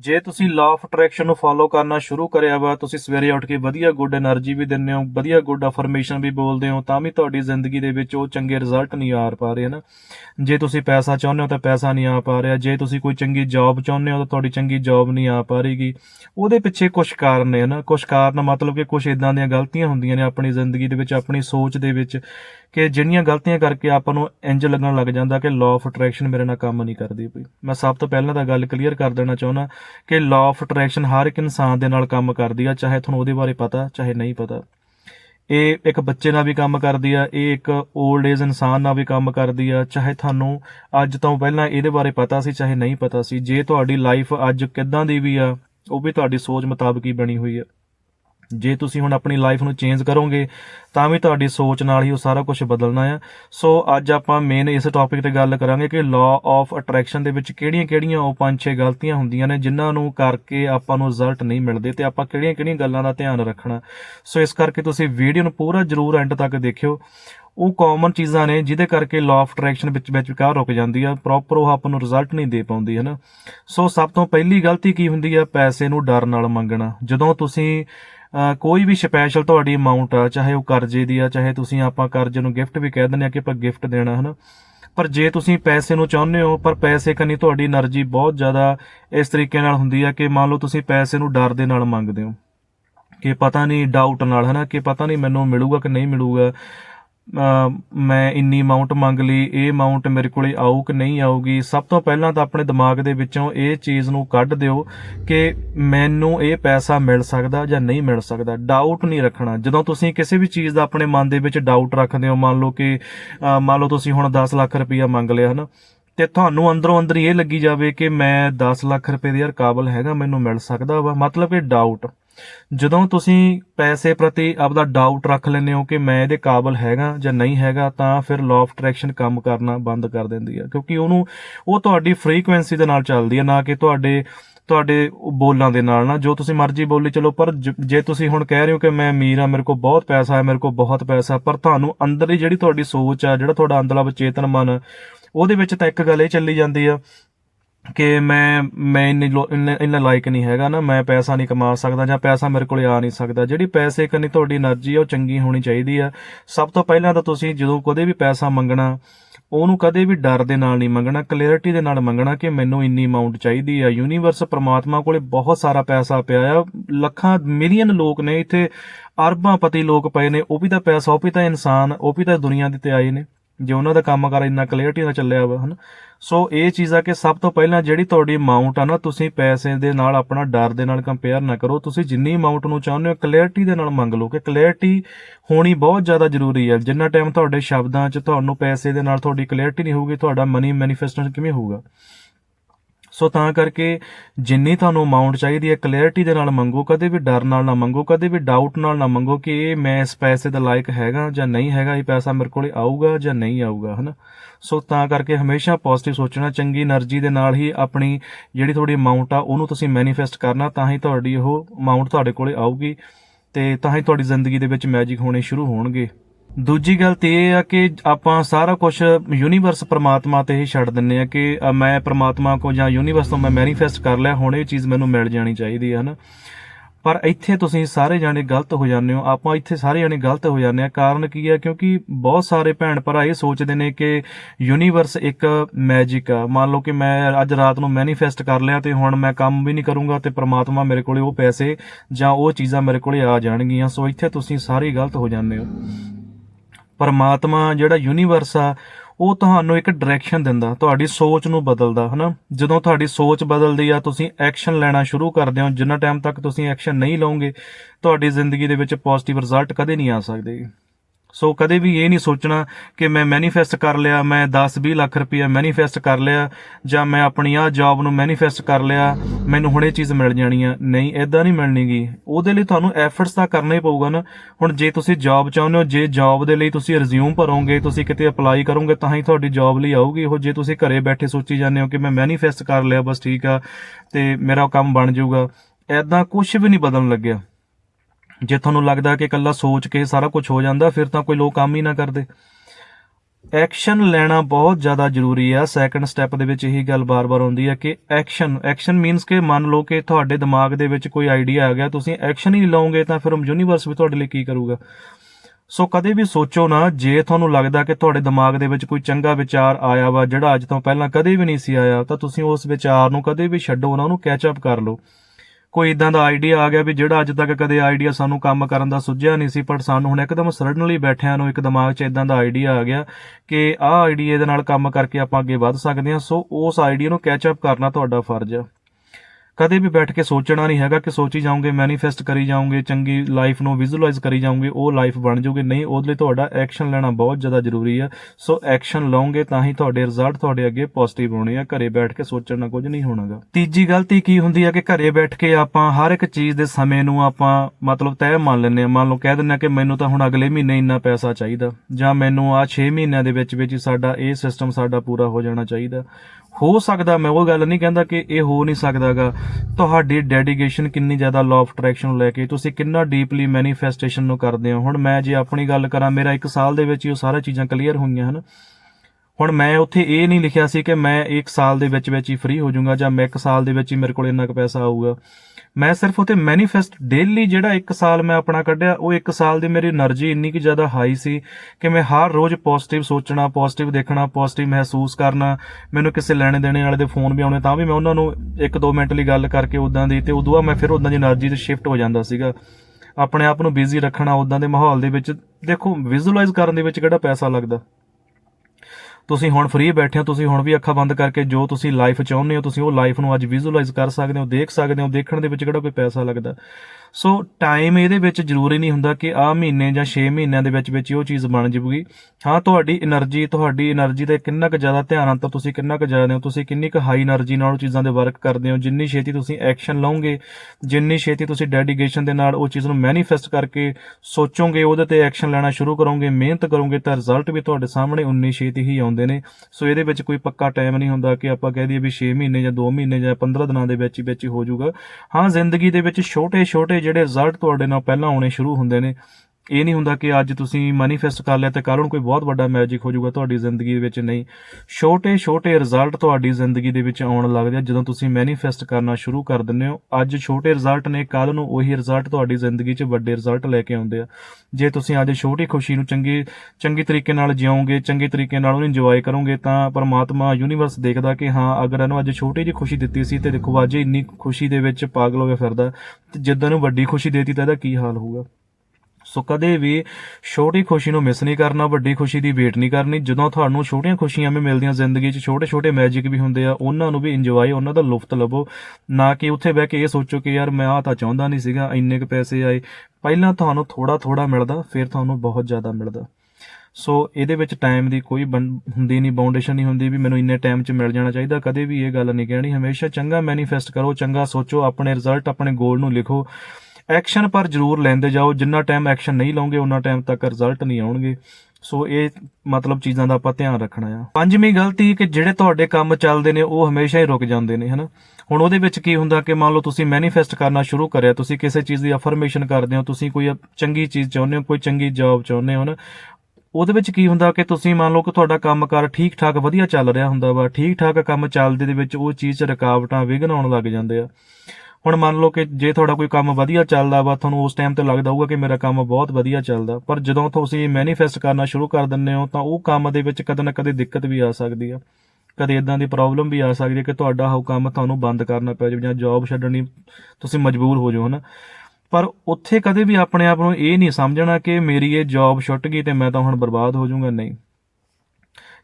ਜੇ ਤੁਸੀਂ law of attraction ਨੂੰ ਫਾਲੋ ਕਰਨਾ ਸ਼ੁਰੂ ਕਰਿਆ ਵਾ, ਤੁਸੀਂ ਸਵੇਰੇ ਉੱਠ ਕੇ ਵਧੀਆ ਗੁੱਡ એનર્ਜੀ ਵੀ ਦਿੰਦੇ ਹੋ, ਵਧੀਆ ਗੁੱਡ ਅਫਰਮੇਸ਼ਨ ਵੀ ਬੋਲਦੇ ਹੋ, ਤਾਂ ਵੀ ਤੁਹਾਡੀ ਜ਼ਿੰਦਗੀ ਦੇ ਵਿੱਚ ਉਹ ਚੰਗੇ ਰਿਜ਼ਲਟ ਨਹੀਂ ਆ ਪਾ ਰਹੇ ਨਾ? ਜੇ ਤੁਸੀਂ ਪੈਸਾ ਚਾਹੁੰਦੇ ਹੋ ਤਾਂ ਪੈਸਾ ਨਹੀਂ ਆ ਪਾ ਰਿਹਾ, ਜੇ ਤੁਸੀਂ ਕੋਈ ਚੰਗੀ ਜੌਬ ਚਾਹੁੰਦੇ ਹੋ ਤਾਂ ਤੁਹਾਡੀ ਚੰਗੀ ਜੌਬ ਨਹੀਂ ਆ ਪਾ ਰਹੀਗੀ ਉਹਦੇ ਪਿੱਛੇ ਕੁਝ ਕਾਰਨ ਨੇ ਨਾ? ਕੁਝ ਕਾਰਨ ਮਤਲਬ ਕਿ ਕੁਝ ਇਦਾਂ ਦੀਆਂ ਗਲਤੀਆਂ ਹੁੰਦੀਆਂ ਨੇ ਆਪਣੀ ਜ਼ਿੰਦਗੀ ਦੇ ਵਿੱਚ, ਆਪਣੀ ਸੋਚ ਦੇ ਵਿੱਚ। ਕਿ ਜਿਹੜੀਆਂ ਗਲਤੀਆਂ ਕਰਕੇ ਆਪਾਂ ਨੂੰ ਇੰਜ ਲੱਗਣ ਲੱਗ ਜਾਂਦਾ ਕਿ ਲਾਅ ਆਫ ਅਟਰੈਕਸ਼ਨ ਮੇਰੇ ਨਾਲ ਕੰਮ ਨਹੀਂ ਕਰਦੀ ਪਈ। ਮੈਂ ਸਭ ਤੋਂ ਪਹਿਲਾਂ ਤਾਂ ਗੱਲ ਕਲੀਅਰ ਕਰ ਦੇਣਾ ਚਾਹੁੰਦਾ ਕਿ ਲਾਅ ਆਫ ਅਟਰੈਕਸ਼ਨ ਹਰ ਇੱਕ ਇਨਸਾਨ ਦੇ ਨਾਲ ਕੰਮ ਕਰਦੀ ਆ, ਚਾਹੇ ਤੁਹਾਨੂੰ ਉਹਦੇ ਬਾਰੇ ਪਤਾ, ਚਾਹੇ ਨਹੀਂ ਪਤਾ। ਇਹ ਇੱਕ ਬੱਚੇ ਨਾਲ ਵੀ ਕੰਮ ਕਰਦੀ ਆ, ਇਹ ਇੱਕ 올ਡ ਏਜ ਇਨਸਾਨ ਨਾਲ ਵੀ ਕੰਮ ਕਰਦੀ ਆ, ਚਾਹੇ ਤੁਹਾਨੂੰ ਅੱਜ ਤੋਂ ਪਹਿਲਾਂ ਇਹਦੇ ਬਾਰੇ ਪਤਾ ਸੀ, ਚਾਹੇ ਨਹੀਂ ਪਤਾ ਸੀ। ਜੇ ਤੁਹਾਡੀ ਲਾਈਫ ਅੱਜ ਕਿੱਦਾਂ ਦੀ ਵੀ ਆ, ਉਹ ਵੀ ਤੁਹਾਡੀ ਸੋਚ ਮੁਤਾਬਕ ਹੀ ਬਣੀ ਹੋਈ ਆ। ਜੇ ਤੁਸੀਂ ਹੁਣ ਆਪਣੀ ਲਾਈਫ ਨੂੰ ਚੇਂਜ ਕਰੋਗੇ, ਤਾਂ ਵੀ ਤੁਹਾਡੀ ਸੋਚ ਨਾਲ ਹੀ ਉਹ ਸਾਰਾ ਕੁਝ ਬਦਲਣਾ ਆ। ਸੋ ਅੱਜ ਆਪਾਂ ਮੇਨ ਇਸ ਟੌਪਿਕ ਤੇ ਗੱਲ ਕਰਾਂਗੇ ਕਿ ਲਾਅ ਆਫ ਅਟਰੈਕਸ਼ਨ ਦੇ ਵਿੱਚ ਕਿਹੜੀਆਂ-ਕਿਹੜੀਆਂ ਉਹ ਪੰਜ ਛੇ ਗਲਤੀਆਂ ਹੁੰਦੀਆਂ ਨੇ, ਜਿਨ੍ਹਾਂ ਨੂੰ ਕਰਕੇ ਆਪਾਂ ਨੂੰ ਰਿਜ਼ਲਟ ਨਹੀਂ ਮਿਲਦੇ ਤੇ ਆਪਾਂ ਕਿਹੜੀਆਂ-ਕਿਹੜੀਆਂ ਗੱਲਾਂ ਦਾ ਧਿਆਨ ਰੱਖਣਾ। ਸੋ ਇਸ ਕਰਕੇ ਤੁਸੀਂ ਵੀਡੀਓ ਨੂੰ ਪੂਰਾ ਜ਼ਰੂਰ ਐਂਡ ਤੱਕ ਦੇਖਿਓ। ਉਹ ਕਾਮਨ ਚੀਜ਼ਾਂ ਨੇ ਜਿਹਦੇ ਕਰਕੇ ਲਾਅ ਆਫ ਅਟਰੈਕਸ਼ਨ ਵਿੱਚ ਵਿੱਚ ਵਿਕਾਰ ਰੁਕ ਜਾਂਦੀ ਆ ਪ੍ਰੋਪਰ ਉਹ ਆਪਾਂ ਨੂੰ ਰਿਜ਼ਲਟ ਨਹੀਂ ਦੇ ਪਾਉਂਦੀ ਹੈ ਨਾ ਸੋ ਸਭ ਤੋਂ ਪਹਿਲੀ ਗਲਤੀ ਕੀ ਹੁੰਦੀ ਆ? ਪੈਸੇ ਨੂੰ ਡਰ ਨਾਲ ਮੰਗਣਾ। ਜਦੋਂ ਤੁਸੀਂ ਕੋਈ ਵੀ ਸਪੈਸ਼ਲ ਤੁਹਾਡੀ ਅਮਾਉਂਟ ਆ, ਚਾਹੇ ਉਹ ਕਰਜ਼ੇ ਦੀ ਆ, ਚਾਹੇ ਤੁਸੀਂ ਆਪਾਂ ਕਰਜ਼ੇ ਨੂੰ ਗਿਫਟ ਵੀ ਕਹਿ ਦਿੰਦੇ ਆ ਕਿ ਆਪਾਂ ਗਿਫਟ ਦੇਣਾ, ਹਨਾ? ਪਰ ਜੇ ਤੁਸੀਂ ਪੈਸੇ ਨੂੰ ਚਾਹੁੰਦੇ ਹੋ, ਪਰ ਪੈਸੇ ਕੰਨੀ ਤੁਹਾਡੀ એનર્ਜੀ ਬਹੁਤ ਜ਼ਿਆਦਾ ਇਸ ਤਰੀਕੇ ਨਾਲ ਹੁੰਦੀ ਆ ਕਿ ਮੰਨ ਲਓ ਤੁਸੀਂ ਪੈਸੇ ਨੂੰ ਡਰ ਦੇ ਨਾਲ ਮੰਗਦੇ ਹੋ। ਕਿ ਪਤਾ ਨਹੀਂ ਡਾਊਟ ਨਾਲ, ਹਨਾ? ਕਿ ਪਤਾ ਨਹੀਂ ਮੈਨੂੰ ਮਿਲੂਗਾ ਕਿ ਨਹੀਂ ਮਿਲੂਗਾ। ਮੈਂ ਇੰਨੀ ਅਮਾਉਂਟ ਮੰਗ ਲਈ, ਇਹ ਅਮਾਉਂਟ ਮੇਰੇ ਕੋਲੇ ਆਊ ਕਿ ਨਹੀਂ ਆਊਗੀ? ਸਭ ਤੋਂ ਪਹਿਲਾਂ ਤਾਂ ਆਪਣੇ ਦਿਮਾਗ ਦੇ ਵਿੱਚੋਂ ਇਹ ਚੀਜ਼ ਨੂੰ ਕੱਢ ਦਿਓ ਕਿ ਮੈਨੂੰ ਇਹ ਪੈਸਾ ਮਿਲ ਸਕਦਾ ਜਾਂ ਨਹੀਂ ਮਿਲ ਸਕਦਾ। ਡਾਊਟ ਨਹੀਂ ਰੱਖਣਾ। ਜਦੋਂ ਤੁਸੀਂ ਕਿਸੇ ਵੀ ਚੀਜ਼ ਦਾ ਆਪਣੇ ਮਨ ਦੇ ਵਿੱਚ ਡਾਊਟ ਰੱਖਦੇ ਹੋ, ਮੰਨ ਲਓ ਕਿ ਮੰਨ ਲਓ ਤੁਸੀਂ ਹੁਣ 10 ਲੱਖ ਰੁਪਈਆ ਮੰਗ ਲਿਆ, ਹਨਾ? ਤੇ ਤੁਹਾਨੂੰ ਅੰਦਰੋਂ ਅੰਦਰ ਇਹ ਲੱਗੀ ਜਾਵੇ ਕਿ ਮੈਂ 10 ਲੱਖ ਰੁਪਏ ਦੇ ਯਾਰ ਕਾਬਲ ਹੈਗਾ, ਮੈਨੂੰ ਮਿਲ ਸਕਦਾ ਵਾ। ਮਤਲਬ ਕਿ ਡਾਊਟ ਜਦੋਂ ਤੁਸੀਂ ਪੈਸੇ ਪ੍ਰਤੀ ਆਪਦਾ ਡਾਊਟ ਰੱਖ ਲੈਂਦੇ ਹੋ ਕਿ ਮੈਂ ਇਹਦੇ ਕਾਬਲ ਹੈਗਾ ਜਾਂ ਨਹੀਂ ਹੈਗਾ, ਤਾਂ ਫਿਰ ਲਾਅ ਆਫ ਅਟਰੈਕਸ਼ਨ ਕੰਮ ਕਰਨਾ ਬੰਦ ਕਰ ਦਿੰਦੀ ਹੈ ਕਿਉਂਕਿ ਉਹਨੂੰ, ਉਹ ਤੁਹਾਡੀ ਫ੍ਰੀਕੁਐਂਸੀ ਦੇ ਨਾਲ ਚੱਲਦੀ ਹੈ ਨਾ ਕਿ ਤੁਹਾਡੇ ਤੁਹਾਡੇ ਬੋਲਾਂ ਦੇ ਨਾਲ ਨਾ। ਜੋ ਤੁਸੀਂ ਮਰਜ਼ੀ ਬੋਲੀ ਚਲੋ, ਪਰ ਜੇ ਤੁਸੀਂ ਹੁਣ ਕਹਿ ਰਹੇ ਹੋ ਕਿ ਮੈਂ ਅਮੀਰ ਆ, ਮੇਰੇ ਕੋਲ ਬਹੁਤ ਪੈਸਾ ਹੈ, ਮੇਰੇ ਕੋਲ ਬਹੁਤ ਪੈਸਾ, ਪਰ ਤੁਹਾਨੂੰ ਅੰਦਰ ਅੰਦਰਲੀ ਜਿਹੜੀ ਤੁਹਾਡੀ ਸੋਚ ਆ, ਜਿਹੜਾ ਤੁਹਾਡਾ ਅੰਦਰਲਾ ਚੇਤਨ ਮਨ, ਉਹਦੇ ਵਿੱਚ ਤਾਂ ਇੱਕ ਗੱਲ ਇਹ ਚੱਲੀ ਜਾਂਦੀ ਆ ਕਿ ਮੈਂ ਮੈਂ ਇੰਨਾ ਲਾਇਕ ਨਹੀਂ ਹੈਗਾ ਨਾ, ਮੈਂ ਪੈਸਾ ਨਹੀਂ ਕਮਾ ਸਕਦਾ ਜਾਂ ਪੈਸਾ ਮੇਰੇ ਕੋਲ ਆ ਨਹੀਂ ਸਕਦਾ। ਜਿਹੜੀ ਪੈਸੇ ਕਰਨੀ ਤੁਹਾਡੀ એનર્ਜੀ ਉਹ ਚੰਗੀ ਹੋਣੀ ਚਾਹੀਦੀ ਆ। ਸਭ ਤੋਂ ਪਹਿਲਾਂ ਤਾਂ ਤੁਸੀਂ ਜਦੋਂ ਕਦੇ ਵੀ ਪੈਸਾ ਮੰਗਣਾ, ਉਹਨੂੰ ਕਦੇ ਵੀ ਡਰ ਦੇ ਨਾਲ ਨਹੀਂ ਮੰਗਣਾ ਕਲੈਰਿਟੀ ਦੇ ਨਾਲ ਮੰਗਣਾ ਕਿ ਮੈਨੂੰ ਇੰਨੀ ਅਮਾਉਂਟ ਚਾਹੀਦੀ ਆ। ਯੂਨੀਵਰਸ ਪਰਮਾਤਮਾ ਕੋਲੇ ਬਹੁਤ ਸਾਰਾ ਪੈਸਾ ਪਿਆ ਆ। ਲੱਖਾਂ ਮਿਲੀਅਨ ਲੋਕ ਨੇ ਇੱਥੇ, ਅਰਬਾਂ ਪਤੀ ਲੋਕ ਪਏ ਨੇ, ਉਹ ਵੀ ਤਾਂ ਪੈਸਾ, ਉਹ ਵੀ ਤਾਂ ਇਨਸਾਨ, ਉਹ ਵੀ ਤਾਂ ਦੁਨੀਆ ਦੇ ਤੇ ਆਏ ਨੇ। ਜੇ ਉਹਨਾਂ ਦਾ ਕੰਮ ਕਰ ਇੰਨਾ ਕਲੈਰਿਟੀ ਨਾਲ ਚੱਲਿਆ ਵਾ, ਹਨ? ਸੋ ਇਹ ਚੀਜ਼ ਆ ਕਿ ਸਭ ਤੋਂ ਪਹਿਲਾਂ ਜਿਹੜੀ ਤੁਹਾਡੀ ਅਮਾਉਂਟ ਆ ਨਾ, ਤੁਸੀਂ ਪੈਸੇ ਦੇ ਨਾਲ ਆਪਣਾ ਡਰ ਦੇ ਨਾਲ ਕੰਪੇਅਰ ਨਾ ਕਰੋ। ਤੁਸੀਂ ਜਿੰਨੀ ਅਮਾਉਂਟ ਨੂੰ ਚਾਹੁੰਦੇ ਹੋ ਕਲੈਰਿਟੀ ਦੇ ਨਾਲ ਮੰਗ ਲਓ ਕਿ ਕਲੈਰਿਟੀ ਹੋਣੀ ਬਹੁਤ ਜ਼ਿਆਦਾ ਜ਼ਰੂਰੀ ਹੈ ਜਿੰਨਾ ਟਾਈਮ ਤੁਹਾਡੇ ਸ਼ਬਦਾਂ 'ਚ ਤੁਹਾਨੂੰ ਪੈਸੇ ਦੇ ਨਾਲ ਤੁਹਾਡੀ ਕਲੈਰਿਟੀ ਨਹੀਂ ਹੋਊਗੀ, ਤੁਹਾਡਾ ਮਨੀ ਮੈਨੀਫੈਸਟੇਸ਼ਨ ਕਿਵੇਂ ਹੋਊਗਾ? ਸੋ ਤਾਂ ਕਰਕੇ ਜਿੰਨੀ ਤੁਹਾਨੂੰ ਅਮਾਉਂਟ ਚਾਹੀਦੀ ਹੈ ਕਲੈਰਿਟੀ ਦੇ ਨਾਲ ਮੰਗੋ, ਕਦੇ ਵੀ ਡਰ ਨਾਲ ਨਾ ਮੰਗੋ, ਕਦੇ ਵੀ ਡਾਊਟ ਨਾਲ ਨਾ ਮੰਗੋ ਕਿ ਇਹ ਮੈਂ ਇਸ ਪੈਸੇ ਦਾ ਲਾਇਕ ਹੈਗਾ ਜਾਂ ਨਹੀਂ ਹੈਗਾ, ਇਹ ਪੈਸਾ ਮੇਰੇ ਕੋਲੇ ਆਊਗਾ ਜਾਂ ਨਹੀਂ ਆਊਗਾ, ਹਨਾ? ਸੋ ਤਾਂ ਕਰਕੇ ਹਮੇਸ਼ਾ ਪੋਜ਼ਿਟਿਵ ਸੋਚਣਾ, ਚੰਗੀ એનર્ਜੀ ਦੇ ਨਾਲ ਹੀ ਆਪਣੀ ਜਿਹੜੀ ਤੁਹਾਡੀ ਅਮਾਉਂਟ ਆ, ਉਹਨੂੰ ਤੁਸੀਂ ਮੈਨੀਫੈਸਟ ਕਰਨਾ, ਤਾਂ ਹੀ ਤੁਹਾਡੀ ਉਹ ਅਮਾਉਂਟ ਤੁਹਾਡੇ ਕੋਲੇ ਆਊਗੀ ਤੇ ਤਾਂ ਹੀ ਤੁਹਾਡੀ ਜ਼ਿੰਦਗੀ ਦੇ ਵਿੱਚ ਮੈਜਿਕ ਹੋਣੇ ਸ਼ੁਰੂ ਹੋਣਗੇ। ਦੂਜੀ ਗੱਲ ਤੇ ਇਹ ਆ ਕਿ ਆਪਾਂ ਸਾਰਾ ਕੁਝ ਯੂਨੀਵਰਸ ਪ੍ਰਮਾਤਮਾ ਤੇ ਹੀ ਛੱਡ ਦਿੰਨੇ ਆ ਕਿ ਮੈਂ ਪ੍ਰਮਾਤਮਾ ਕੋ ਜਾਂ ਯੂਨੀਵਰਸ ਤੋਂ ਮੈਂ ਮੈਨੀਫੈਸਟ ਕਰ ਲਿਆ, ਹੁਣ ਇਹ ਚੀਜ਼ ਮੈਨੂੰ ਮਿਲ ਜਾਣੀ ਚਾਹੀਦੀ ਹੈ ਨਾ ਪਰ ਇੱਥੇ ਤੁਸੀਂ ਸਾਰੇ ਜਾਣੇ ਗਲਤ ਹੋ ਜਾਂਦੇ ਹੋ। ਆਪਾਂ ਇੱਥੇ ਸਾਰੇ ਜਾਣੇ ਗਲਤ ਹੋ ਜਾਂਦੇ ਆ ਕਾਰਨ ਕੀ ਹੈ? ਕਿਉਂਕਿ ਬਹੁਤ ਸਾਰੇ ਭੈਣ ਭਰਾ ਇਹ ਸੋਚਦੇ ਨੇ ਕਿ ਯੂਨੀਵਰਸ ਇੱਕ ਮੈਜਿਕ ਆ। ਮੰਨ ਲਓ ਕਿ ਮੈਂ ਅੱਜ ਰਾਤ ਨੂੰ ਮੈਨੀਫੈਸਟ ਕਰ ਲਿਆ ਤੇ ਹੁਣ ਮੈਂ ਕੰਮ ਵੀ ਨਹੀਂ ਕਰੂੰਗਾ ਤੇ ਪ੍ਰਮਾਤਮਾ ਮੇਰੇ ਕੋਲੇ ਉਹ ਪੈਸੇ ਜਾਂ ਉਹ ਚੀਜ਼ਾਂ ਮੇਰੇ ਕੋਲੇ ਆ ਜਾਣਗੀਆਂ। ਸੋ ਇੱਥੇ ਤੁਸੀਂ ਸਾਰੇ ਗਲਤ ਹੋ ਜਾਂਦੇ ਹੋ। ਪਰਮਾਤਮਾ ਜਿਹੜਾ ਯੂਨੀਵਰਸ ਆ, ਉਹ ਤੁਹਾਨੂੰ ਇੱਕ ਡਾਇਰੈਕਸ਼ਨ ਦਿੰਦਾ, ਤੁਹਾਡੀ ਸੋਚ ਨੂੰ ਬਦਲਦਾ, ਹਨਾ? ਜਦੋਂ ਤੁਹਾਡੀ ਸੋਚ ਬਦਲਦੀ ਆ, ਤੁਸੀਂ ਐਕਸ਼ਨ ਲੈਣਾ ਸ਼ੁਰੂ ਕਰਦੇ ਹੋ, ਜਿੰਨਾ ਟਾਈਮ ਤੱਕ ਤੁਸੀਂ ਐਕਸ਼ਨ ਨਹੀਂ ਲਓਗੇ, ਤੁਹਾਡੀ ਜ਼ਿੰਦਗੀ ਦੇ ਵਿੱਚ ਪੋਜ਼ਿਟਿਵ ਰਿਜ਼ਲਟ ਕਦੇ ਨਹੀਂ ਆ ਸਕਦੇ। ਸੋ ਕਦੇ ਵੀ ਇਹ ਨਹੀਂ ਸੋਚਣਾ ਕਿ ਮੈਂ ਮੈਨੀਫੈਸਟ ਕਰ ਲਿਆ, ਮੈਂ 10-20 ਲੱਖ ਰੁਪਇਆ ਮੈਨੀਫੈਸਟ ਕਰ ਲਿਆ ਜਾਂ ਮੈਂ ਆਪਣੀ ਆ ਜੌਬ ਨੂੰ ਮੈਨੀਫੈਸਟ ਕਰ ਲਿਆ, ਮੈਨੂੰ ਹੁਣ ਇਹ ਚੀਜ਼ ਮਿਲ ਜਾਣੀ ਆ। ਨਹੀਂ ਐਦਾਂ ਨਹੀਂ ਮਿਲਣੀਗੀ ਉਹਦੇ ਲਈ ਤੁਹਾਨੂੰ ਐਫਰਟਸ ਤਾਂ ਕਰਨਾ ਹੀ ਪਊਗਾ ਨਾ। ਹੁਣ ਜੇ ਤੁਸੀਂ ਜੌਬ ਚਾਹੁੰਦੇ ਹੋ, ਜੇ ਜੌਬ ਦੇ ਲਈ ਤੁਸੀਂ ਰਿਜ਼ਿਊਮ ਭਰੋਗੇ, ਤੁਸੀਂ ਕਿਤੇ ਅਪਲਾਈ ਕਰੋਗੇ, ਤਾਂ ਹੀ ਤੁਹਾਡੀ ਜੌਬ ਲਈ ਆਊਗੀ ਉਹ ਜੇ ਤੁਸੀਂ ਘਰੇ ਬੈਠੇ ਸੋਚੀ ਜਾਂਦੇ ਹੋ ਕਿ ਮੈਂ ਮੈਨੀਫੈਸਟ ਕਰ ਲਿਆ, ਬਸ ਠੀਕ ਆ, ਤੇ ਮੇਰਾ ਕੰਮ ਬਣ ਜਾਊਗਾ। ਐਦਾਂ ਕੁਝ ਵੀ ਨਹੀਂ ਬਦਲਣ ਲੱਗਿਆ। ਜੇ ਤੁਹਾਨੂੰ ਲੱਗਦਾ ਕਿ ਇਕੱਲਾ ਸੋਚ ਕੇ ਸਾਰਾ ਕੁਝ ਹੋ ਜਾਂਦਾ, ਫਿਰ ਤਾਂ ਕੋਈ ਲੋਕ ਕੰਮ ਹੀ ਨਾ ਕਰਦੇ। ਐਕਸ਼ਨ ਲੈਣਾ ਬਹੁਤ ਜ਼ਿਆਦਾ ਜ਼ਰੂਰੀ ਆ। ਸੈਕੰਡ ਸਟੈਪ ਦੇ ਵਿੱਚ ਇਹੀ ਗੱਲ ਬਾਰ-ਬਾਰ ਆਉਂਦੀ ਹੈ ਕਿ ਐਕਸ਼ਨ ਐਕਸ਼ਨ ਮੀਨਸ ਕਿ ਮੰਨ ਲਓ ਕਿ ਤੁਹਾਡੇ ਦਿਮਾਗ ਦੇ ਵਿੱਚ ਕੋਈ ਆਈਡੀਆ ਆ ਗਿਆ, ਤੁਸੀਂ ਐਕਸ਼ਨ ਹੀ ਲਓਗੇ ਤਾਂ ਫਿਰ ਯੂਨੀਵਰਸ ਵੀ ਤੁਹਾਡੇ ਲਈ ਕੀ ਕਰੂਗਾ। ਸੋ ਕਦੇ ਵੀ ਸੋਚੋ ਨਾ, ਜੇ ਤੁਹਾਨੂੰ ਲੱਗਦਾ ਕਿ ਤੁਹਾਡੇ ਦਿਮਾਗ ਦੇ ਵਿੱਚ ਕੋਈ ਚੰਗਾ ਵਿਚਾਰ ਆਇਆ ਵਾ, ਜਿਹੜਾ ਅੱਜ ਤੋਂ ਪਹਿਲਾਂ ਕਦੇ ਵੀ ਨਹੀਂ ਸੀ ਆਇਆ, ਤਾਂ ਤੁਸੀਂ ਉਸ ਵਿਚਾਰ ਨੂੰ ਕਦੇ ਵੀ ਛੱਡੋ ਨਾ ਉਹਨੂੰ ਕੈਚ ਅਪ ਕਰ ਲਓ। ਕੋਈ ਇਦਾਂ ਦਾ ਆਈਡੀਆ ਆ ਗਿਆ ਵੀ ਜਿਹੜਾ ਅੱਜ ਤੱਕ ਕਦੇ ਆਈਡੀਆ ਸਾਨੂੰ ਕੰਮ ਕਰਨ ਦਾ ਸੁਝਿਆ ਨਹੀਂ ਸੀ, ਪਰ ਸਾਨੂੰ ਹੁਣ ਇੱਕਦਮ ਸਡਨਲੀ ਬੈਠਿਆਂ ਨੂੰ ਇੱਕ ਦਿਮਾਗ 'ਚ ਇਦਾਂ ਦਾ ਆਈਡੀਆ ਆ ਗਿਆ ਕਿ ਆਹ ਆਈਡੀਆ ਦੇ ਨਾਲ ਕੰਮ ਕਰਕੇ ਆਪਾਂ ਅੱਗੇ ਵੱਧ ਸਕਦੇ ਹਾਂ। ਸੋ ਉਸ ਆਈਡੀਆ ਨੂੰ ਕੈਚ ਅਪ ਕਰਨਾ ਤੁਹਾਡਾ ਫਰਜ਼ ਆ। ਕਦੇ ਵੀ ਬੈਠ ਕੇ ਸੋਚਣਾ ਨਹੀਂ ਹੈਗਾ ਕਿ ਸੋਚੀ ਜਾਓਗੇ ਮੈਨੀਫੈਸਟ ਕਰੀ ਜਾਓਗੇ ਚੰਗੀ ਲਾਈਫ ਨੂੰ ਵਿਜ਼ੂਅਲਾਈਜ਼ ਕਰੀ ਜਾਓਗੇ ਉਹ ਲਾਈਫ ਬਣ ਜਾਊਗੀ ਨਹੀਂ, ਉਹਦੇ ਲਈ ਤੁਹਾਡਾ ਐਕਸ਼ਨ ਲੈਣਾ ਬਹੁਤ ਜ਼ਿਆਦਾ ਜ਼ਰੂਰੀ ਆ। ਸੋ ਐਕਸ਼ਨ ਲਓਗੇ ਤਾਂ ਹੀ ਤੁਹਾਡੇ ਰਿਜ਼ਲਟ ਤੁਹਾਡੇ ਅੱਗੇ ਪੋਜ਼ਿਟਿਵ ਹੋਣੇ ਆ। ਘਰੇ ਬੈਠ ਕੇ ਸੋਚਣ ਨਾਲ ਕੁਝ ਨਹੀਂ ਹੋਣਾਗਾ। ਤੀਜੀ ਗਲਤੀ ਕੀ ਹੁੰਦੀ ਆ ਕਿ ਘਰੇ ਬੈਠ ਕੇ ਆਪਾਂ ਹਰ ਇੱਕ ਚੀਜ਼ ਦੇ ਸਮੇਂ ਨੂੰ ਆਪਾਂ ਮਤਲਬ ਤੈਅ ਮੰਨ ਲੈਂਦੇ ਆ। ਮੰਨ ਲਓ, ਕਹਿ ਦਿੰਦੇ ਆ ਕਿ ਮੈਨੂੰ ਤਾਂ ਹੁਣ ਅਗਲੇ ਮਹੀਨੇ ਇੰਨਾ ਪੈਸਾ ਚਾਹੀਦਾ, ਜਾਂ ਮੈਨੂੰ ਆ 6 ਮਹੀਨਿਆਂ ਦੇ ਵਿੱਚ ਵਿੱਚ ਹੀ ਸਾਡਾ ਇਹ ਸਿਸਟਮ ਸਾਡਾ ਪੂਰਾ ਹੋ ਜਾਣਾ ਚਾਹੀਦਾ। ਹੋ ਸਕਦਾ, ਮੈਂ ਉਹ ਗੱਲ ਨਹੀਂ ਕਹਿੰਦਾ ਕਿ ਇਹ ਹੋ ਨਹੀਂ ਸਕਦਾਗਾ। ਤੁਹਾਡੀ ਡੈਡੀਕੇਸ਼ਨ ਕਿੰਨੀ ਜ਼ਿਆਦਾ ਲਾਅ ਆਫ ਅਟਰੈਕਸ਼ਨ ਨੂੰ ਲੈ ਕੇ, ਤੁਸੀਂ ਕਿੰਨਾ ਡੀਪਲੀ ਮੈਨੀਫੈਸਟੇਸ਼ਨ ਨੂੰ ਕਰਦੇ ਹੋ। ਹੁਣ ਮੈਂ ਜੇ ਆਪਣੀ ਗੱਲ ਕਰਾਂ, ਮੇਰਾ 1 ਸਾਲ ਦੇ ਵਿੱਚ ਹੀ ਉਹ ਸਾਰੀਆਂ ਚੀਜ਼ਾਂ ਕਲੀਅਰ ਹੋਈਆਂ ਹਨ। ਹੁਣ ਮੈਂ ਉੱਥੇ ਇਹ ਨਹੀਂ ਲਿਖਿਆ ਸੀ ਕਿ ਮੈਂ 1 ਸਾਲ ਦੇ ਵਿੱਚ ਵਿੱਚ ਹੀ ਫ੍ਰੀ ਹੋ ਜਾਊਂਗਾ ਜਾਂ ਮੈਂ 1 ਸਾਲ ਦੇ ਵਿੱਚ ਹੀ ਮੇਰੇ ਕੋਲ ਇੰਨਾ ਕੁ ਪੈਸਾ ਆਊਗਾ। ਮੈਂ ਸਿਰਫ ਉਤੇ ਮੈਨੀਫੈਸਟ ਡੇਲੀ ਜਿਹੜਾ ਇੱਕ ਸਾਲ ਮੈਂ ਆਪਣਾ ਕੱਢਿਆ, ਉਹ ਇੱਕ ਸਾਲ ਦੀ ਮੇਰੀ એનર્ਜੀ ਇੰਨੀ ਕਿ ਜ਼ਿਆਦਾ ਹਾਈ ਸੀ ਕਿ ਮੈਂ ਹਰ ਰੋਜ਼ ਪੋਜ਼ਿਟਿਵ ਸੋਚਣਾ ਪੋਜ਼ਿਟਿਵ ਦੇਖਣਾ ਪੋਜ਼ਿਟਿਵ ਮਹਿਸੂਸ ਕਰਨਾ, ਮੈਨੂੰ ਕਿਸੇ ਲੈਣੇ ਦੇਣੇ ਵਾਲੇ ਦੇ ਫੋਨ ਵੀ ਆਉਣੇ, ਤਾਂ ਵੀ ਮੈਂ ਉਹਨਾਂ ਨੂੰ 1-2 ਮਿੰਟ ਲਈ ਗੱਲ ਕਰਕੇ ਉਦਾਂ ਦੀ ਤੇ ਉਦੋਂ ਬਾਅਦ ਮੈਂ ਫਿਰ ਉਦਾਂ ਦੀ એનર્ਜੀ ਤੇ ਸ਼ਿਫਟ ਹੋ ਜਾਂਦਾ ਸੀਗਾ। ਆਪਣੇ ਆਪ ਨੂੰ ਬਿਜ਼ੀ ਰੱਖਣਾ ਉਦਾਂ ਦੇ ਮਾਹੌਲ ਦੇ ਵਿੱਚ, ਦੇਖੋ ਵਿਜ਼ੂਅਲਾਈਜ਼ ਕਰਨ ਦੇ ਵਿੱਚ ਕਿਹੜਾ ਪੈਸਾ ਲੱਗਦਾ? ਤੁਸੀਂ ਹੁਣ ਫ੍ਰੀ ਬੈਠੇ ਹੋ, ਤੁਸੀਂ ਹੁਣ ਵੀ ਅੱਖਾਂ ਬੰਦ ਕਰਕੇ ਜੋ ਤੁਸੀਂ ਲਾਈਫ ਚਾਹੁੰਦੇ ਹੋ, ਤੁਸੀਂ ਉਹ ਲਾਈਫ ਨੂੰ ਅੱਜ ਵਿਜ਼ੂਅਲਾਈਜ਼ ਕਰ ਸਕਦੇ ਹੋ, ਦੇਖ ਸਕਦੇ ਹੋ, ਦੇਖਣ ਦੇ ਵਿੱਚ ਕਿਹੜਾ ਕੋਈ ਪੈਸਾ ਲੱਗਦਾ। ਸੋ ਟਾਈਮ ਇਹਦੇ ਵਿੱਚ ਜ਼ਰੂਰੀ ਨਹੀਂ ਹੁੰਦਾ ਕਿ ਆਹ ਮਹੀਨੇ ਜਾਂ 6 ਮਹੀਨਿਆਂ ਦੇ ਵਿੱਚ ਵਿੱਚ ਉਹ ਚੀਜ਼ ਬਣ ਜਾਊਗੀ। ਹਾਂ, ਤੁਹਾਡੀ એનર્ਜੀ ਤੁਹਾਡੀ એનર્ਜੀ ਤੇ ਕਿੰਨਾ ਕੁ ਜ਼ਿਆਦਾ ਧਿਆਨ ਤਾਂ ਤੁਸੀਂ ਕਿੰਨਾ ਕੁ ਜ਼ਿਆਦਾ ਹੋ, ਤੁਸੀਂ ਕਿੰਨੀ ਕੁ ਹਾਈ એનર્ਜੀ ਨਾਲ ਉਹ ਚੀਜ਼ਾਂ ਦੇ ਵਰਕ ਕਰਦੇ ਹੋ, ਜਿੰਨੀ ਛੇਤੀ ਤੁਸੀਂ ਐਕਸ਼ਨ ਲਓਗੇ, ਜਿੰਨੀ ਛੇਤੀ ਤੁਸੀਂ ਡੈਡੀਕੇਸ਼ਨ ਦੇ ਨਾਲ ਉਹ ਚੀਜ਼ ਨੂੰ ਮੈਨੀਫੈਸਟ ਕਰਕੇ ਸੋਚੋਗੇ, ਉਹਦੇ ਤੇ ਐਕਸ਼ਨ ਲੈਣਾ ਸ਼ੁਰੂ ਕਰੋਗੇ, ਮਿਹਨਤ ਕਰੋਗੇ, ਤਾਂ ਰਿਜ਼ਲਟ ਵੀ ਤੁਹਾਡੇ ਸਾਹਮਣੇ ਉਨੀ ਛੇਤੀ ਹੀ ਆਉਂਦੇ ਨੇ। ਸੋ ਇਹਦੇ ਵਿੱਚ ਕੋਈ ਪੱਕਾ ਟਾਈਮ ਨਹੀਂ ਹੁੰਦਾ ਕਿ ਆਪਾਂ ਕਹਿ ਦਈਏ ਵੀ 6 ਮਹੀਨੇ ਜਾਂ 2 ਮਹੀਨੇ ਜਾਂ 15 ਦਿਨਾਂ ਦੇ ਵਿੱਚ ਹੀ ਵਿੱਚ ਹੀ ਹੋ ਜਾਊਗਾ। ਹਾਂ, ਜ਼ਿੰਦਗੀ ਦੇ ਵਿੱਚ ਛੋਟੇ ਛੋਟੇ ਜਿਹੜੇ ਰਿਜ਼ਲਟ ਤੁਹਾਡੇ ਨਾਲ ਪਹਿਲਾਂ ਆਉਣੇ ਸ਼ੁਰੂ ਹੁੰਦੇ ਨੇ ਇਹ ਨਹੀਂ ਹੁੰਦਾ ਕਿ ਅੱਜ ਤੁਸੀਂ ਮੈਨੀਫੈਸਟ ਕਰ ਲਿਆ ਤੇ ਕੱਲ੍ਹ ਨੂੰ ਕੋਈ ਬਹੁਤ ਵੱਡਾ ਮੈਜਿਕ ਹੋ ਜਾਊਗਾ ਤੁਹਾਡੀ ਜ਼ਿੰਦਗੀ ਵਿੱਚ, ਨਹੀਂ। ਛੋਟੇ-ਛੋਟੇ ਰਿਜ਼ਲਟ ਤੁਹਾਡੀ ਜ਼ਿੰਦਗੀ ਦੇ ਵਿੱਚ ਆਉਣ ਲੱਗਦੇ ਆ, ਜਦੋਂ ਤੁਸੀਂ ਮੈਨੀਫੈਸਟ ਕਰਨਾ ਸ਼ੁਰੂ ਕਰ ਦਿੰਦੇ ਹੋ। ਅੱਜ ਛੋਟੇ ਰਿਜ਼ਲਟ ਨੇ, ਕੱਲ੍ਹ ਨੂੰ ਉਹੀ ਰਿਜ਼ਲਟ ਤੁਹਾਡੀ ਜ਼ਿੰਦਗੀ 'ਚ ਵੱਡੇ ਰਿਜ਼ਲਟ ਲੈ ਕੇ ਆਉਂਦੇ ਆ। ਜੇ ਤੁਸੀਂ ਅੱਜ ਛੋਟੀ ਖੁਸ਼ੀ ਨੂੰ ਚੰਗੀ ਚੰਗੀ ਤਰੀਕੇ ਨਾਲ ਜਿਉਓਗੇ ਚੰਗੇ ਤਰੀਕੇ ਨਾਲ ਉਹਨੂੰ ਇੰਜੋਏ ਕਰੋਗੇ, ਤਾਂ ਪਰਮਾਤਮਾ ਯੂਨੀਵਰਸ ਦੇਖਦਾ ਕਿ ਹਾਂ, ਅਗਰ ਇਹਨੂੰ ਅੱਜ ਛੋਟੀ ਜਿਹੀ ਖੁਸ਼ੀ ਦਿੱਤੀ ਸੀ ਤੇ ਦੇਖੋ, ਅੱਜ ਇੰਨੀ ਖੁਸ਼ੀ ਦੇ ਵਿੱਚ ਪਾਗਲ ਹੋ ਕੇ ਫਿਰਦਾ, ਤੇ ਜਿੱਦਾਂ ਨੂੰ ਵੱਡੀ ਖੁਸ਼ੀ ਦੇਤੀ, ਤਾਂ ਇਹਦਾ ਕੀ ਹਾਲ ਹੋਊਗਾ? ਸੋ ਕਦੇ ਵੀ ਛੋਟੀ ਖੁਸ਼ੀ ਨੂੰ ਮਿਸ ਨਹੀਂ ਕਰਨਾ, ਵੱਡੀ ਖੁਸ਼ੀ ਦੀ ਵੇਟ ਨਹੀਂ ਕਰਨੀ। ਜਦੋਂ ਤੁਹਾਨੂੰ ਛੋਟੀਆਂ ਖੁਸ਼ੀਆਂ ਵੀ ਮਿਲਦੀਆਂ ਜ਼ਿੰਦਗੀ 'ਚ, ਛੋਟੇ-ਛੋਟੇ ਮੈਜਿਕ ਵੀ ਹੁੰਦੇ ਆ, ਉਹਨਾਂ ਨੂੰ ਵੀ ਇੰਜੋਏ ਉਹਨਾਂ ਦਾ ਲੁਫਤ ਲਵੋ ਨਾ ਕਿ ਉੱਥੇ ਬਹਿ ਕੇ ਇਹ ਸੋਚੋ ਕਿ ਯਾਰ ਮੈਂ ਆਹ ਤਾਂ ਚਾਹੁੰਦਾ ਨਹੀਂ ਸੀਗਾ, ਇੰਨੇ ਕੁ ਪੈਸੇ ਆਏ। ਪਹਿਲਾਂ ਤੁਹਾਨੂੰ ਥੋੜਾ-ਥੋੜਾ ਮਿਲਦਾ, ਫਿਰ ਤੁਹਾਨੂੰ ਬਹੁਤ ਜ਼ਿਆਦਾ ਮਿਲਦਾ। ਸੋ ਇਹਦੇ ਵਿੱਚ ਟਾਈਮ ਦੀ ਕੋਈ ਬੰ- ਹੁੰਦੀ ਨਹੀਂ ਬਾਉਂਡੇਸ਼ਨ ਨਹੀਂ ਹੁੰਦੀ ਵੀ ਮੈਨੂੰ ਇੰਨੇ ਟਾਈਮ 'ਚ ਮਿਲ ਜਾਣਾ ਚਾਹੀਦਾ। ਕਦੇ ਵੀ ਇਹ ਗੱਲ ਨਹੀਂ ਕਹਿਣੀ। ਹਮੇਸ਼ਾ ਚੰਗਾ ਮੈਨੀਫੈਸਟ ਕਰੋ, ਚੰਗਾ ਸੋਚੋ, ਆਪਣੇ ਰਿਜ਼ਲਟ ਆਪਣੇ ਗੋਲ ਨੂੰ ਲਿਖੋ। ਐਕਸ਼ਨ ਪਰ ਜ਼ਰੂਰ ਲੈਂਦੇ ਜਾਓ, ਜਿੰਨਾ ਟਾਈਮ ਐਕਸ਼ਨ ਨਹੀਂ ਲਓਗੇ ਉਹਨਾਂ ਟਾਈਮ ਤੱਕ ਰਿਜ਼ਲਟ ਨਹੀਂ ਆਉਣਗੇ। ਸੋ ਇਹ ਮਤਲਬ ਚੀਜ਼ਾਂ ਦਾ ਆਪਾਂ ਧਿਆਨ ਰੱਖਣਾ ਆ। ਪੰਜਵੀਂ ਗਲਤੀ ਕਿ ਜਿਹੜੇ ਤੁਹਾਡੇ ਕੰਮ ਚੱਲਦੇ ਨੇ, ਉਹ ਹਮੇਸ਼ਾ ਹੀ ਰੁਕ ਜਾਂਦੇ ਨੇ, ਹਨਾ? ਹੁਣ ਉਹਦੇ ਵਿੱਚ ਕੀ ਹੁੰਦਾ ਕਿ ਮੰਨ ਲਓ ਤੁਸੀਂ ਮੈਨੀਫੈਸਟ ਕਰਨਾ ਸ਼ੁਰੂ ਕਰਿਆ, ਤੁਸੀਂ ਕਿਸੇ ਚੀਜ਼ ਦੀ ਅਫਰਮੇਸ਼ਨ ਕਰਦੇ ਹੋ, ਤੁਸੀਂ ਕੋਈ ਚੰਗੀ ਚੀਜ਼ ਚਾਹੁੰਦੇ ਹੋ, ਕੋਈ ਚੰਗੀ ਜੌਬ ਚਾਹੁੰਦੇ ਹੋ ਨਾ ਉਹਦੇ ਵਿੱਚ ਕੀ ਹੁੰਦਾ ਕਿ ਤੁਸੀਂ ਮੰਨ ਲਓ ਕਿ ਤੁਹਾਡਾ ਕੰਮਕਾਰ ਠੀਕ ਠਾਕ ਵਧੀਆ ਚੱਲ ਰਿਹਾ ਹੁੰਦਾ ਵਾ ਠੀਕ ਠਾਕ ਕੰਮ ਚੱਲਦੇ ਦੇ ਵਿੱਚ ਉਹ ਚੀਜ਼ 'ਚ ਰੁਕਾਵਟਾਂ, ਵਿਘਨ ਆਉਣ ਲੱਗ ਜਾਂਦੇ ਆ। ਹੁਣ ਮੰਨ ਲਓ ਕਿ ਜੇ ਤੁਹਾਡਾ ਕੋਈ ਕੰਮ ਵਧੀਆ ਚੱਲਦਾ ਵਾ, ਤੁਹਾਨੂੰ ਉਸ ਟਾਈਮ ਤੇ ਲੱਗਦਾ ਹੋਊਗਾ ਕਿ ਮੇਰਾ ਕੰਮ ਬਹੁਤ ਵਧੀਆ ਚੱਲਦਾ। ਪਰ ਜਦੋਂ ਤੁਸੀਂ ਮੈਨੀਫੈਸਟ ਕਰਨਾ ਸ਼ੁਰੂ ਕਰ ਦਿੰਦੇ ਹੋ, ਤਾਂ ਉਹ ਕੰਮ ਦੇ ਵਿੱਚ ਕਦੇ ਨਾ ਕਦੇ ਦਿੱਕਤ ਵੀ ਆ ਸਕਦੀ ਆ। ਕਦੇ ਇਦਾਂ ਦੀ ਪ੍ਰੋਬਲਮ ਵੀ ਆ ਸਕਦੀ ਹੈ ਕਿ ਤੁਹਾਡਾ ਉਹ ਕੰਮ ਤੁਹਾਨੂੰ ਬੰਦ ਕਰਨਾ ਪੈ ਜਾਵੇ ਜਾਂ ਜੌਬ ਛੱਡਣੀ ਤੁਸੀਂ ਮਜਬੂਰ ਹੋ ਜਾਓ, ਹਨਾ? ਪਰ ਉੱਥੇ ਕਦੇ ਵੀ ਆਪਣੇ ਆਪ ਨੂੰ ਇਹ ਨਹੀਂ ਸਮਝਣਾ ਕਿ ਮੇਰੀ ਇਹ ਜੌਬ ਛੁੱਟ ਗਈ ਤੇ ਮੈਂ ਤਾਂ ਹੁਣ ਬਰਬਾਦ ਹੋ ਜਾਊਂਗਾ, ਨਹੀਂ।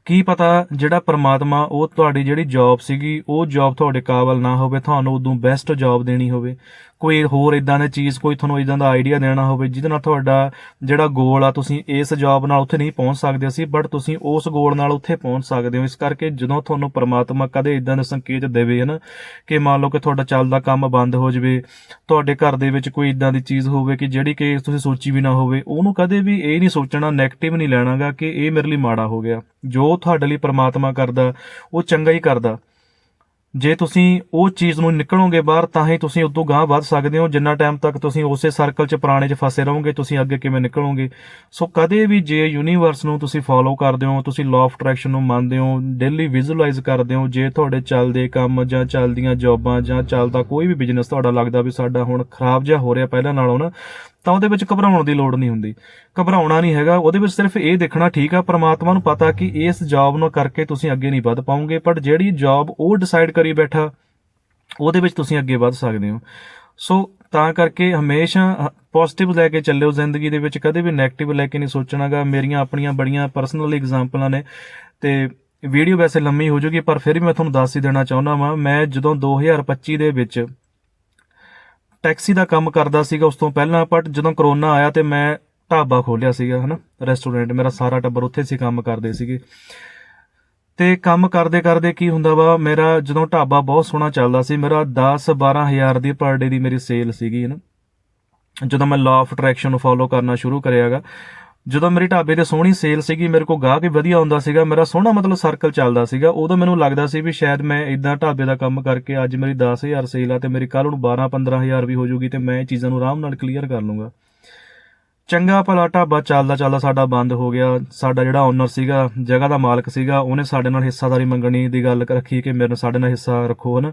ਕੀ ਪਤਾ ਜਿਹੜਾ ਪਰਮਾਤਮਾ, ਉਹ ਤੁਹਾਡੀ ਜਿਹੜੀ ਜੌਬ ਸੀਗੀ, ਉਹ ਜੌਬ ਤੁਹਾਡੇ ਕਾਬਲ ਨਾ ਹੋਵੇ, ਤੁਹਾਨੂੰ ਉਦੋਂ ਬੈਸਟ ਜੌਬ ਦੇਣੀ ਹੋਵੇ। ਕੋਈ ਹੋਰ ਇਦਾਂ ਦੀ ਚੀਜ਼, ਕੋਈ ਤੁਹਾਨੂੰ ਇਦਾਂ ਦਾ ਆਈਡੀਆ ਦੇਣਾ ਹੋਵੇ, ਜਿਹਦੇ ਨਾਲ ਤੁਹਾਡਾ ਜਿਹੜਾ ਗੋਲ ਆ, ਤੁਸੀਂ ਇਸ ਜੌਬ ਨਾਲ ਉੱਥੇ ਨਹੀਂ ਪਹੁੰਚ ਸਕਦੇ ਸੀ ਬਟ ਤੁਸੀਂ ਉਸ ਗੋਲ ਨਾਲ ਉੱਥੇ ਪਹੁੰਚ ਸਕਦੇ ਹੋ। ਇਸ ਕਰਕੇ ਜਦੋਂ ਤੁਹਾਨੂੰ ਪਰਮਾਤਮਾ ਕਦੇ ਇਦਾਂ ਦੇ ਸੰਕੇਤ ਦੇਵੇ ਹਨ ਕਿ ਮੰਨ ਲਓ ਕਿ ਤੁਹਾਡਾ ਚੱਲਦਾ ਕੰਮ ਬੰਦ ਹੋ ਜਾਵੇ, ਤੁਹਾਡੇ ਘਰ ਦੇ ਵਿੱਚ ਕੋਈ ਇਦਾਂ ਦੀ ਚੀਜ਼ ਹੋਵੇ ਕਿ ਜਿਹੜੀ ਕਿ ਤੁਸੀਂ ਸੋਚੀ ਵੀ ਨਾ ਹੋਵੇ, ਉਹਨੂੰ ਕਦੇ ਵੀ ਇਹ ਨਹੀਂ ਸੋਚਣਾ 네ਗੇਟਿਵ ਨਹੀਂ ਲੈਣਾਗਾ ਕਿ ਇਹ ਮੇਰੇ ਲਈ ਮਾੜਾ ਹੋ ਗਿਆ। ਜੋ ਤੁਹਾਡੇ ਲਈ ਪਰਮਾਤਮਾ ਕਰਦਾ, ਉਹ ਚੰਗਾ ਹੀ ਕਰਦਾ। ਜੇ ਤੁਸੀਂ ਉਹ ਚੀਜ਼ ਨੂੰ ਨਿਕਲੋਗੇ ਬਾਹਰ, ਤਾਂ ਹੀ ਤੁਸੀਂ ਉਦੋਂ ਗਾਂਹ ਵੱਧ ਸਕਦੇ ਹੋ। ਜਿੰਨਾ ਟਾਈਮ ਤੱਕ ਤੁਸੀਂ ਉਸੇ ਸਰਕਲ 'ਚ ਪੁਰਾਣੇ 'ਚ ਫਸੇ ਰਹੋਗੇ, ਤੁਸੀਂ ਅੱਗੇ ਕਿਵੇਂ ਨਿਕਲੋਗੇ। ਸੋ ਕਦੇ ਵੀ ਜੇ ਯੂਨੀਵਰਸ ਨੂੰ ਤੁਸੀਂ ਫੋਲੋ ਕਰਦੇ ਹੋ, ਤੁਸੀਂ ਲਾਅ ਆਫ ਅਟਰੈਕਸ਼ਨ ਨੂੰ ਮੰਨਦੇ ਹੋ ਡੇਲੀ ਵਿਜ਼ੂਅਲਾਈਜ਼ ਕਰਦੇ ਹੋ, ਜੇ ਤੁਹਾਡੇ ਚੱਲਦੇ ਕੰਮ ਜਾਂ ਚੱਲਦੀਆਂ ਜੌਬਾਂ ਜਾਂ ਚੱਲਦਾ ਕੋਈ ਵੀ ਬਿਜ਼ਨਸ ਤੁਹਾਡਾ ਲੱਗਦਾ ਵੀ ਸਾਡਾ ਹੁਣ ਖਰਾਬ ਜਿਹਾ ਹੋ ਰਿਹਾ ਪਹਿਲਾਂ ਨਾਲੋਂ ਨਾ ਤਾਂ ਉਹਦੇ ਵਿੱਚ ਘਬਰਾਉਣ ਦੀ ਲੋੜ ਨਹੀਂ ਹੁੰਦੀ। ਘਬਰਾਉਣਾ ਨਹੀਂ ਹੈਗਾ, ਉਹਦੇ ਵਿੱਚ ਸਿਰਫ ਇਹ ਦੇਖਣਾ ਠੀਕ ਆ, ਪ੍ਰਮਾਤਮਾ ਨੂੰ ਪਤਾ ਕਿ ਇਸ ਜੌਬ ਨੂੰ ਕਰਕੇ ਤੁਸੀਂ ਅੱਗੇ ਨਹੀਂ ਵੱਧ ਪਾਉਂਗੇ, ਪਰ ਜਿਹੜੀ ਜੌਬ ਉਹ ਡਿਸਾਈਡ ਕਰੀ ਬੈਠਾ, ਉਹਦੇ ਵਿੱਚ ਤੁਸੀਂ ਅੱਗੇ ਵੱਧ ਸਕਦੇ ਹੋ। ਸੋ ਤਾਂ ਕਰਕੇ ਹਮੇਸ਼ਾ ਪੋਜ਼ਿਟਿਵ ਲੈ ਕੇ ਚੱਲਿਓ ਜ਼ਿੰਦਗੀ ਦੇ ਵਿੱਚ, ਕਦੇ ਵੀ 네ਗੇਟਿਵ ਲੈ ਕੇ ਨਹੀਂ ਸੋਚਣਾਗਾ। ਮੇਰੀਆਂ ਆਪਣੀਆਂ ਬੜੀਆਂ ਪਰਸਨਲ ਐਗਜ਼ਾਮਪਲਾਂ ਨੇ ਤੇ ਵੀਡੀਓ ਵੈਸੇ ਲੰਮੀ ਹੋ ਜੂਗੀ, ਪਰ ਫਿਰ ਵੀ ਮੈਂ ਤੁਹਾਨੂੰ ਦੱਸ ਹੀ ਦੇਣਾ ਚਾਹੁੰਦਾ ਵਾਂ, ਮੈਂ ਜਦੋਂ 2025 ਦੇ ਵਿੱਚ ਟੈਕਸੀ ਦਾ ਕੰਮ ਕਰਦਾ ਸੀਗਾ ਉਸ ਤੋਂ ਪਹਿਲਾਂ ਬਟ ਜਦੋਂ ਕਰੋਨਾ ਆਇਆ ਤੇ ਮੈਂ ਢਾਬਾ ਖੋਲਿਆ ਸੀਗਾ, ਹਨਾ ਰੈਸਟੋਰੈਂਟ ਮੇਰਾ ਸਾਰਾ ਟੱਬਰ ਉੱਥੇ ਸੀ ਕੰਮ ਕਰਦੇ ਸੀਗੇ। ਤੇ ਕੰਮ ਕਰਦੇ ਕਰਦੇ ਕੀ ਹੁੰਦਾ ਵਾ, ਮੇਰਾ ਜਦੋਂ ਢਾਬਾ ਬਹੁਤ ਸੋਹਣਾ ਚੱਲਦਾ ਸੀ, ਮੇਰਾ 10 12000 ਦੀ ਪਰ ਡੇ ਦੀ ਮੇਰੀ ਸੇਲ ਸੀਗੀ, ਹਨਾ। ਜਦੋਂ ਮੈਂ ਲਾਅ ਆਫ ਅਟਰੈਕਸ਼ਨ ਨੂੰ ਫੋਲੋ ਕਰਨਾ ਸ਼ੁਰੂ ਕਰਿਆਗਾ ਜਦੋਂ ਮੇਰੀ ਢਾਬੇ ਤੇ ਸੋਹਣੀ ਸੇਲ ਸੀਗੀ, ਮੇਰੇ ਕੋਲ ਗਾਹਕ ਵੀ ਵਧੀਆ ਹੁੰਦਾ ਸੀਗਾ, ਮੇਰਾ ਸੋਹਣਾ ਮਤਲਬ ਸਰਕਲ ਚੱਲਦਾ ਸੀਗਾ, ਉਦੋਂ ਮੈਨੂੰ ਲੱਗਦਾ ਸੀ ਵੀ ਸ਼ਾਇਦ ਮੈਂ ਇਦਾਂ ਢਾਬੇ ਦਾ ਕੰਮ ਕਰਕੇ ਅੱਜ ਮੇਰੀ 10000 ਸੇਲ ਆ ਤੇ ਮੇਰੀ ਕੱਲ ਨੂੰ 12 15000 ਵੀ ਹੋ ਜੂਗੀ ਤੇ ਮੈਂ ਇਹ ਚੀਜ਼ਾਂ ਨੂੰ ਆਰਾਮ ਨਾਲ ਕਲੀਅਰ ਕਰ ਲੂੰਗਾ ਚੰਗਾ ਭਲਾ ਢਾਬਾ ਚੱਲਦਾ ਚੱਲਦਾ ਸਾਡਾ ਬੰਦ ਹੋ ਗਿਆ, ਸਾਡਾ ਜਿਹੜਾ ਓਨਰ ਸੀਗਾ, ਜਗ੍ਹਾ ਦਾ ਮਾਲਕ ਸੀਗਾ, ਉਹਨੇ ਸਾਡੇ ਨਾਲ ਹਿੱਸਾਦਾਰੀ ਮੰਗਣੀ ਦੀ ਗੱਲ ਰੱਖੀ ਕਿ ਮੇਰੇ ਨਾਲ ਸਾਡੇ ਨਾਲ ਹਿੱਸਾ ਰੱਖੋ ਹਨ।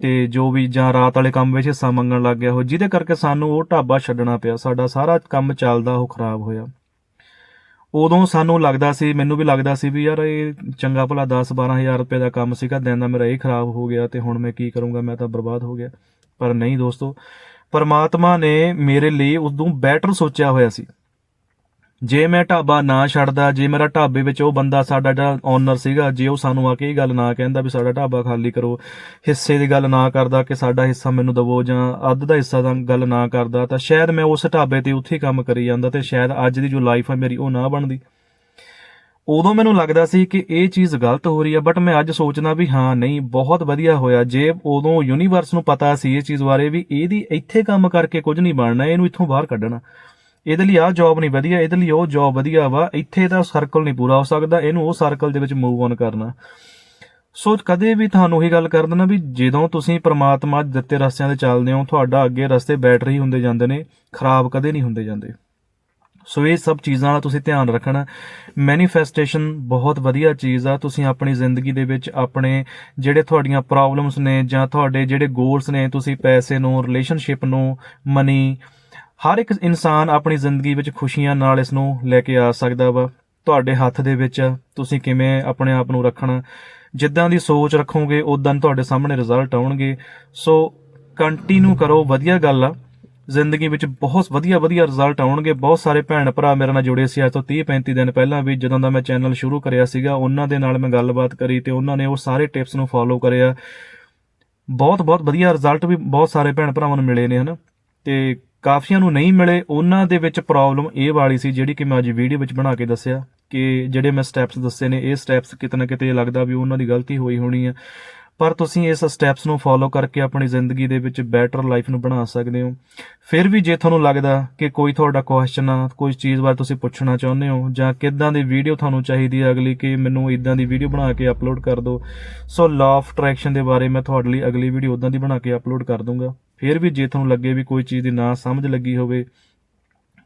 ਤੇ ਜੋ ਵੀ ਜਾਂ ਰਾਤ ਵਾਲੇ ਕੰਮ ਵਿੱਚ ਹਿੱਸਾ ਮੰਗਣ ਲੱਗ ਗਿਆ ਉਹ, ਜਿਹਦੇ ਕਰਕੇ ਸਾਨੂੰ ਉਹ ਢਾਬਾ ਛੱਡਣਾ ਪਿਆ, ਸਾਡਾ ਸਾਰਾ ਕੰਮ ਚੱਲਦਾ, ਉਹ ਖਰਾਬ ਹੋਇਆ। ਉਦੋਂ ਸਾਨੂੰ ਲੱਗਦਾ ਸੀ, ਮੈਨੂੰ ਵੀ ਲੱਗਦਾ ਸੀ ਵੀ ਯਾਰ ਇਹ ਚੰਗਾ ਭਲਾ 10 12000 ਰੁਪਏ ਦਾ ਕੰਮ ਸੀਗਾ, ਦਿਨ ਦਾ ਮੇਰਾ ਇਹ ਖਰਾਬ ਹੋ ਗਿਆ ਤੇ ਹੁਣ ਮੈਂ ਕੀ ਕਰੂੰਗਾ, ਮੈਂ ਤਾਂ ਬਰਬਾਦ ਹੋ ਗਿਆ। ਪਰ ਨਹੀਂ ਦੋਸਤੋ, ਪਰਮਾਤਮਾ ਨੇ ਮੇਰੇ ਲਈ ਉਦੋਂ ਬੈਟਰ ਸੋਚਿਆ ਹੋਇਆ ਸੀ। ਜੇ ਮੈਂ ਢਾਬਾ ਨਾ ਛੱਡਦਾ, ਜੇ ਮੇਰਾ ਢਾਬੇ ਵਿੱਚ ਉਹ ਬੰਦਾ ਸਾਡਾ ਜਿਹੜਾ ਓਨਰ ਸੀਗਾ, ਜੇ ਉਹ ਸਾਨੂੰ ਆ ਕੇ ਇਹ ਗੱਲ ਨਾ ਕਹਿੰਦਾ ਵੀ ਸਾਡਾ ਢਾਬਾ ਖਾਲੀ ਕਰੋ, ਹਿੱਸੇ ਦੀ ਗੱਲ ਨਾ ਕਰਦਾ ਕਿ ਸਾਡਾ ਹਿੱਸਾ ਮੈਨੂੰ ਦਵੋ ਜਾਂ ਅੱਧ ਦਾ ਹਿੱਸਾ ਦਾ ਗੱਲ ਨਾ ਕਰਦਾ, ਤਾਂ ਸ਼ਾਇਦ ਮੈਂ ਉਸ ਢਾਬੇ ਤੇ ਉੱਥੇ ਹੀ ਕੰਮ ਕਰੀ ਜਾਂਦਾ ਤੇ ਸ਼ਾਇਦ ਅੱਜ ਦੀ ਜੋ ਲਾਈਫ ਹੈ ਮੇਰੀ ਉਹ ਨਾ ਬਣਦੀ। ਉਦੋਂ ਮੈਨੂੰ ਲੱਗਦਾ ਸੀ ਕਿ ਇਹ ਚੀਜ਼ ਗਲਤ ਹੋ ਰਹੀ ਹੈ ਬਟ ਮੈਂ ਅੱਜ ਸੋਚਦਾ ਵੀ ਹਾਂ, ਨਹੀਂ, ਬਹੁਤ ਵਧੀਆ ਹੋਇਆ। ਜੇ ਉਦੋਂ ਯੂਨੀਵਰਸ ਨੂੰ ਪਤਾ ਸੀ ਇਹ ਚੀਜ਼ ਬਾਰੇ ਵੀ, ਇਹਦੀ ਇੱਥੇ ਕੰਮ ਕਰਕੇ ਕੁਝ ਨਹੀਂ ਬਣਨਾ, ਇਹਨੂੰ ਇੱਥੋਂ ਬਾਹਰ ਕੱਢਣਾ। ਇਹਦੇ ਲਈ ਆਹ ਜੌਬ ਨਹੀਂ ਵਧੀਆ, ਇਹਦੇ ਲਈ ਉਹ ਜੌਬ ਵਧੀਆ ਵਾ, ਇੱਥੇ ਦਾ ਸਰਕਲ ਨਹੀਂ ਪੂਰਾ ਹੋ ਸਕਦਾ, ਇਹਨੂੰ ਉਹ ਸਰਕਲ ਦੇ ਵਿੱਚ ਮੂਵ ਔਨ ਕਰਨਾ। ਸੋ ਕਦੇ ਵੀ ਤੁਹਾਨੂੰ ਉਹੀ ਗੱਲ ਕਰ ਦਿੰਦਾ ਵੀ ਜਦੋਂ ਤੁਸੀਂ ਪ੍ਰਮਾਤਮਾ ਦਿੱਤੇ ਰਸਤਿਆਂ ਤੇ ਚੱਲਦੇ ਹੋ, ਤੁਹਾਡਾ ਅੱਗੇ ਰਸਤੇ ਬੈਟਰੀ ਹੁੰਦੇ ਜਾਂਦੇ ਨੇ, ਖਰਾਬ ਕਦੇ ਨਹੀਂ ਹੁੰਦੇ ਜਾਂਦੇ। ਸੋ ਇਹ ਸਭ ਚੀਜ਼ਾਂ ਦਾ ਤੁਸੀਂ ਧਿਆਨ ਰੱਖਣਾ। ਮੈਨੀਫੈਸਟੇਸ਼ਨ ਬਹੁਤ ਵਧੀਆ ਚੀਜ਼ ਆ, ਤੁਸੀਂ ਆਪਣੀ ਜ਼ਿੰਦਗੀ ਦੇ ਵਿੱਚ ਆਪਣੇ ਜਿਹੜੇ ਤੁਹਾਡੀਆਂ ਪ੍ਰੋਬਲਮਸ ਨੇ ਜਾਂ ਤੁਹਾਡੇ ਜਿਹੜੇ ਗੋਲਸ ਨੇ, ਤੁਸੀਂ ਪੈਸੇ ਨੂੰ ਰਿਲੇਸ਼ਨਸ਼ਿਪ ਨੂੰ ਮਨੀ ਹਰ ਇੱਕ ਇਨਸਾਨ ਆਪਣੀ ਜ਼ਿੰਦਗੀ ਵਿੱਚ ਖੁਸ਼ੀਆਂ ਨਾਲ ਇਸ ਨੂੰ ਲੈ ਕੇ ਆ ਸਕਦਾ ਵਾ। ਤੁਹਾਡੇ ਹੱਥ ਦੇ ਵਿੱਚ ਆ, ਤੁਸੀਂ ਕਿਵੇਂ ਆਪਣੇ ਆਪ ਨੂੰ ਰੱਖਣਾ? ਜਿੱਦਾਂ ਦੀ ਸੋਚ ਰੱਖੋਗੇ ਉਦਾਂ ਤੁਹਾਡੇ ਸਾਹਮਣੇ ਰਿਜ਼ਲਟ ਆਉਣਗੇ। ਸੋ ਕੰਟੀਨਿਊ ਕਰੋ ਵਧੀਆ ਗੱਲ ਆ। ਜ਼ਿੰਦਗੀ ਵਿੱਚ ਬਹੁਤ ਵਧੀਆ ਵਧੀਆ ਰਿਜ਼ਲਟ ਆਉਣਗੇ। ਬਹੁਤ ਸਾਰੇ ਭੈਣ ਭਰਾ ਮੇਰੇ ਨਾਲ ਜੁੜੇ ਸੀ ਅੱਜ ਤੋਂ 30 35 ਦਿਨ ਪਹਿਲਾਂ ਵੀ ਜਦੋਂ ਦਾ ਮੈਂ ਚੈਨਲ ਸ਼ੁਰੂ ਕਰਿਆ ਸੀਗਾ ਉਹਨਾਂ ਦੇ ਨਾਲ ਮੈਂ ਗੱਲਬਾਤ ਕਰੀ ਤੇ ਉਹਨਾਂ ਨੇ ਉਹ ਸਾਰੇ ਟਿਪਸ ਨੂੰ ਫੋਲੋ ਕਰਿਆ। ਬਹੁਤ ਬਹੁਤ ਵਧੀਆ ਰਿਜ਼ਲਟ ਵੀ ਬਹੁਤ ਸਾਰੇ ਭੈਣ ਭਰਾਵਾਂ ਨੂੰ ਮਿਲੇ ਨੇ ਹਨ? ਤੇ ਕਾਫੀਆਂ ਨੂੰ ਨਹੀਂ ਮਿਲੇ, ਉਹਨਾਂ ਦੇ ਵਿੱਚ ਪ੍ਰੋਬਲਮ ਇਹ ਵਾਲੀ ਸੀ ਜਿਹੜੀ ਕਿ ਮੈਂ ਅੱਜ ਵੀਡੀਓ ਵਿੱਚ ਬਣਾ ਕੇ ਦੱਸਿਆ ਕਿ ਜਿਹੜੇ ਮੈਂ ਸਟੈਪਸ ਦੱਸੇ ਨੇ, ਇਹ ਸਟੈਪਸ ਕਿਤੇ ਨਾ ਕਿਤੇ ਲੱਗਦਾ ਵੀ ਉਹਨਾਂ ਦੀ ਗਲਤੀ ਹੋਈ ਹੋਣੀ ਹੈ ਪਰ ਤੁਸੀਂ ਇਸ ਸਟੈਪਸ ਨੂੰ ਫੋਲੋ ਕਰਕੇ ਆਪਣੀ ਜ਼ਿੰਦਗੀ ਦੇ ਵਿੱਚ ਬੈਟਰ ਲਾਈਫ ਨੂੰ ਬਣਾ ਸਕਦੇ ਹੋ। ਫਿਰ ਵੀ ਜੇ ਤੁਹਾਨੂੰ ਲੱਗਦਾ ਕਿ ਕੋਈ ਤੁਹਾਡਾ ਕੁਐਸਚਨ ਆ, ਕੋਈ ਚੀਜ਼ ਬਾਰੇ ਤੁਸੀਂ ਪੁੱਛਣਾ ਚਾਹੁੰਦੇ ਹੋ ਜਾਂ ਕਿੱਦਾਂ ਦੀ ਵੀਡੀਓ ਤੁਹਾਨੂੰ ਚਾਹੀਦੀ ਹੈ ਅਗਲੀ, ਕਿ ਮੈਨੂੰ ਇਦਾਂ ਦੀ ਵੀਡੀਓ ਬਣਾ ਕੇ ਅਪਲੋਡ ਕਰ ਦਿਓ। ਸੋ ਲਾਅ ਆਫ ਅਟਰੈਕਸ਼ਨ ਦੇ ਬਾਰੇ ਮੈਂ ਤੁਹਾਡੇ ਲਈ ਅਗਲੀ ਵੀਡੀਓ ਉਦਾਂ ਦੀ ਬਣਾ ਕੇ ਅਪਲੋਡ ਕਰ ਦੂੰਗਾ। ਫਿਰ ਵੀ ਜੇ ਤੁਹਾਨੂੰ ਲੱਗੇ ਵੀ ਕੋਈ ਚੀਜ਼ ਦੀ ਨਾ ਸਮਝ ਲੱਗੀ ਹੋਵੇ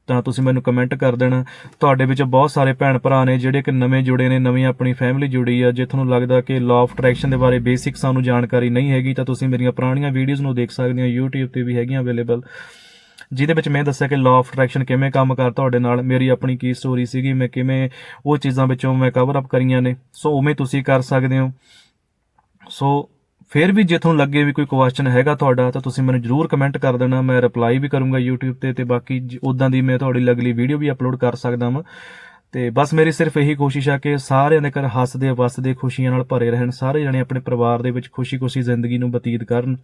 ਤਾਂ ਤੁਸੀਂ ਮੈਨੂੰ ਕਮੈਂਟ ਕਰ ਦੇਣਾ। ਤੁਹਾਡੇ ਵਿੱਚ ਬਹੁਤ ਸਾਰੇ ਭੈਣ ਭਰਾ ਨੇ ਜਿਹੜੇ ਕਿ ਨਵੇਂ ਜੁੜੇ ਨੇ, ਨਵੀਂ ਆਪਣੀ ਫੈਮਿਲੀ ਜੁੜੀ ਆ, ਜੇ ਤੁਹਾਨੂੰ ਲੱਗਦਾ ਕਿ ਲਾਅ ਆਫ ਅਟਰੈਕਸ਼ਨ ਦੇ ਬਾਰੇ ਬੇਸਿਕ ਸਾਨੂੰ ਜਾਣਕਾਰੀ ਨਹੀਂ ਹੈਗੀ, ਤਾਂ ਤੁਸੀਂ ਮੇਰੀਆਂ ਪੁਰਾਣੀਆਂ ਵੀਡੀਓਜ਼ ਨੂੰ ਦੇਖ ਸਕਦੇ ਹੋ। YouTube ਤੇ ਵੀ ਹੈਗੀਆਂ ਅਵੇਲੇਬਲ ਜਿਹਦੇ ਵਿੱਚ ਮੈਂ ਦੱਸਿਆ ਕਿ ਲਾਅ ਆਫ ਅਟਰੈਕਸ਼ਨ ਕਿਵੇਂ ਕੰਮ ਕਰ ਤੁਹਾਡੇ ਨਾਲ, ਮੇਰੀ ਆਪਣੀ ਕੀ ਸਟੋਰੀ ਸੀਗੀ, ਮੈਂ ਕਿਵੇਂ ਉਹ ਚੀਜ਼ਾਂ ਵਿੱਚੋਂ ਮੈਂ ਕਵਰ ਅਪ ਕਰੀਆਂ ਨੇ। ਸੋ ਉਵੇਂ ਤੁਸੀਂ ਕਰ ਸਕਦੇ ਹੋ। ਸੋ ਫਿਰ ਵੀ ਜੇ ਤੁਹਾਨੂੰ ਲੱਗੇ ਵੀ ਕੋਈ ਕੁਐਸਚਨ ਹੈਗਾ ਤੁਹਾਡਾ, ਤਾਂ ਤੁਸੀਂ ਮੈਨੂੰ ਜਰੂਰ ਕਮੈਂਟ ਕਰ ਦੇਣਾ, ਮੈਂ ਰਿਪਲਾਈ ਵੀ ਕਰੂੰਗਾ YouTube ਤੇ ਤੇ ਬਾਕੀ ਉਦਾਂ ਦੀ ਮੈਂ ਤੁਹਾਡੀ ਅਗਲੀ ਵੀਡੀਓ ਵੀ ਅਪਲੋਡ ਕਰ ਸਕਦਾ ਹਾਂ ਤੇ ਬਸ ਮੇਰੀ ਸਿਰਫ ਇਹੀ ਕੋਸ਼ਿਸ਼ ਆ ਕਿ ਸਾਰਿਆਂ ਦੇ ਘਰ ਹੱਸਦੇ, ਵਸਦੇ, ਖੁਸ਼ੀਆਂ ਨਾਲ ਭਰੇ ਰਹਿਣ, ਸਾਰੇ ਜਣੇ ਆਪਣੇ ਪਰਿਵਾਰ ਦੇ ਵਿੱਚ ਖੁਸ਼ੀ-ਖੁਸ਼ੀ ਜ਼ਿੰਦਗੀ ਨੂੰ ਬਤੀਤ ਕਰਨ,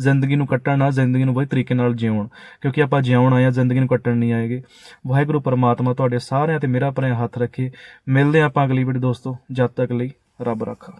ਜ਼ਿੰਦਗੀ ਨੂੰ ਕੱਟਣ ਨਾ ਜ਼ਿੰਦਗੀ ਨੂੰ ਵਧੀਆ ਤਰੀਕੇ ਨਾਲ ਜਿਉਣ, ਕਿਉਂਕਿ ਆਪਾਂ ਜਿਉਣ ਆਏ ਆ ਜ਼ਿੰਦਗੀ ਨੂੰ ਕੱਟਣ ਨਹੀਂ ਆਏਗੇ। ਵਾਹਿਗੁਰੂ ਪਰਮਾਤਮਾ ਤੁਹਾਡੇ ਸਾਰਿਆਂ ਤੇ ਮੇਰਾ ਭਰਿਆ ਹੱਥ ਰੱਖੇ। ਮਿਲਦੇ ਹਾਂ ਆਪਾਂ ਅਗਲੀ ਵੀਡੀਓ ਦੋਸਤੋ, ਜਦ ਤੱਕ ਲਈ ਰੱਬ ਰੱਖਾ।